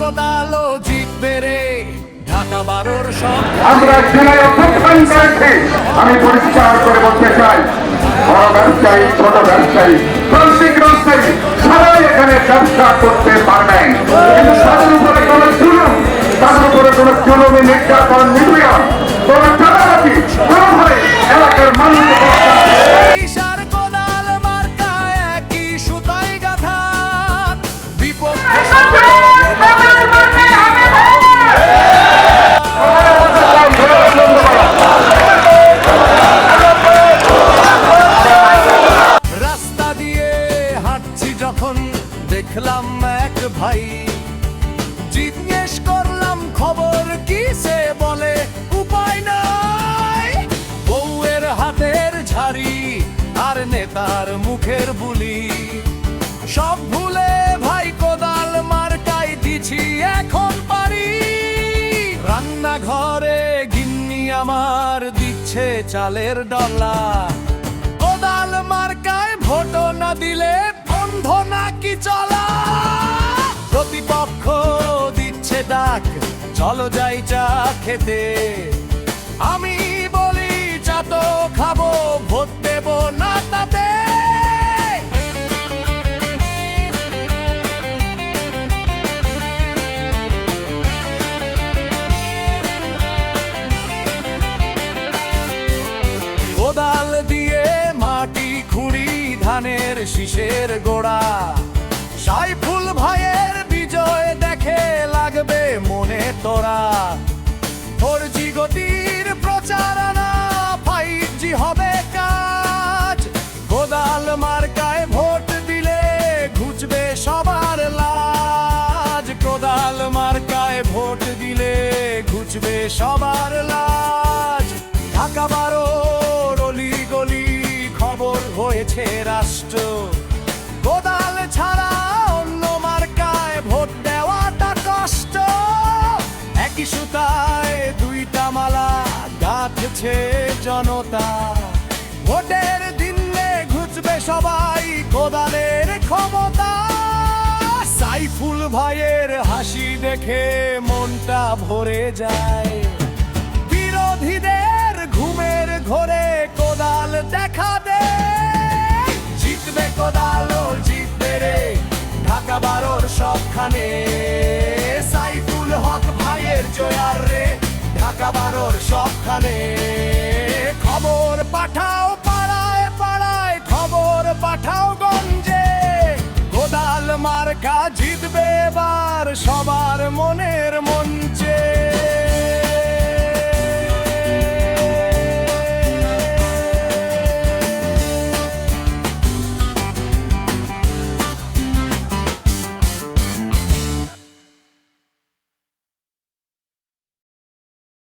কোদালো জিতবে রে। আমরা জেলায় অভ্যুত্থান করেছি। আমি পরিষ্কার করে বলতে চাই, বড় ব্যবসায়ী, ছোট ব্যবসায়ী প্রান্তিক সবাই এখানে ব্যবসা করতে পারবেন কিন্তু তাদের উপরে কোন জুলুম, তাদের উপরে কোন জুলুমি নির্যাতন, নিপীড়ন, কোন চাঁদাবাজি কোনোভাবে এলাকার মানুষকে দেখলাম এক ভাই। জিজ্ঞেস করলাম, খবর কি সে বলে? উপায় নাই। বউয়ের হাতের ঝাড়ি আর নেতার মুখের বুলি। সব ভুলে ভাই কোদাল মার্কাই দিছি, এখন পারি। রান্নাঘরে গিন্নি আমার দিচ্ছে চালের ডলা। কোদাল মার্কায় ভোট না দিলে বন্ধ নাকি চলা? ডাক চলো যাই চা খেতে। আমি বলি, চা তো খাব, ভোট দেবো না তাতে। কোদাল দিয়ে মাটি খুঁড়ি ধানের শীষের গোড়া। সাইফুল ভাইয়ের মনে তোরা ফোরজি গতির প্রচারণা ফাইভ জি হবে কাজ। কোদাল মার্কায় ভোট দিলে ঘুচবে সবার লাজ। কোদাল মার্কায় ভোট দিলে ঘুচবে সবার লাজ। ঢাকা বারো অলি গলি খবর হয়েছে রাষ্ট্র। একই সুতায় দুইটা মালা গাঁথছে জনতা। ভোটের দিনে ঘুচবে সবাই কোদালের ক্ষমতা। সাইফুল ভাইয়ের হাসি দেখে মনটা ভরে যায়। বিরোধীদের ঘুমের ঘরে কোদাল দেখা দে। জিতবে কোদাল, জিতবে রে। ঢাকা বারোর সবখানে। ঢাকা সবখানে। খবর পাঠাও পাড়ায় পাড়ায়, খবর পাঠাও গঞ্জে। গোদাল মার্কা জিতবে এবার সবার মনের